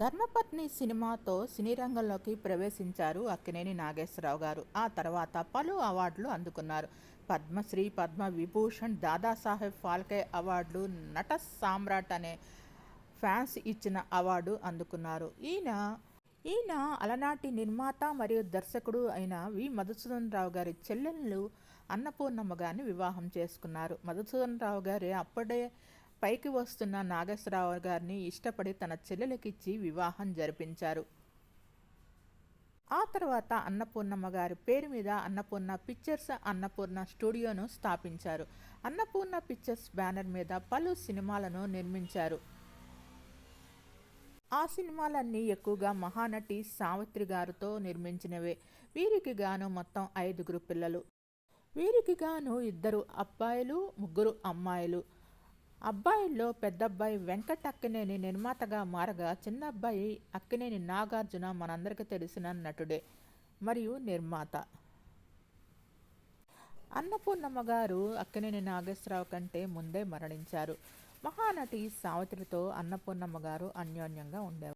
ధర్మపత్ని సినిమాతో సినీ రంగంలోకి ప్రవేశించారు అక్కినేని నాగేశ్వరరావు గారు. ఆ తర్వాత పలు అవార్డులు అందుకున్నారు. పద్మశ్రీ పద్మ విభూషణ్ దాదాసాహెబ్ ఫాల్కే అవార్డులు నట సామ్రాట్ అనే ఫ్యాన్స్ ఇచ్చిన అవార్డు అందుకున్నారు. ఈయన ఈయన అలనాటి నిర్మాత మరియు దర్శకుడు అయిన వి. మధుసూదన్ రావు గారి చెల్లెళ్ళు అన్నపూర్ణమ్మ గారిని వివాహం చేసుకున్నారు. మధుసూదన్ రావు గారి అప్పుడే పైకి వస్తున్న నాగేశ్వరరావు గారిని ఇష్టపడి తన చెల్లెలకిచ్చి వివాహం జరిపించారు. ఆ తర్వాత అన్నపూర్ణమ్మ గారి పేరు మీద అన్నపూర్ణ పిక్చర్స్ అన్నపూర్ణ స్టూడియోను స్థాపించారు. అన్నపూర్ణ పిక్చర్స్ బ్యానర్ మీద పలు సినిమాలను నిర్మించారు. ఆ సినిమాలన్నీ ఎక్కువగా మహానటి సావిత్రి గారితో నిర్మించినవే. వీరికి గాను మొత్తం ఐదుగురు పిల్లలు. వీరికి గాను ఇద్దరు అబ్బాయిలు ముగ్గురు అమ్మాయిలు. అబ్బాయిల్లో పెద్దబ్బాయి వెంకట వెంకట్ అక్కినేని నిర్మాతగా మారగా చిన్న అబ్బాయి అక్కినేని నాగార్జున మనందరికీ తెలిసిన నటుడే మరియు నిర్మాత. అన్నపూర్ణమ్మ గారు అక్కినేని నాగేశ్వరరావు కంటే ముందే మరణించారు. మహానటి సావిత్రితో అన్నపూర్ణమ్మ గారు అన్యోన్యంగా ఉండేవారు.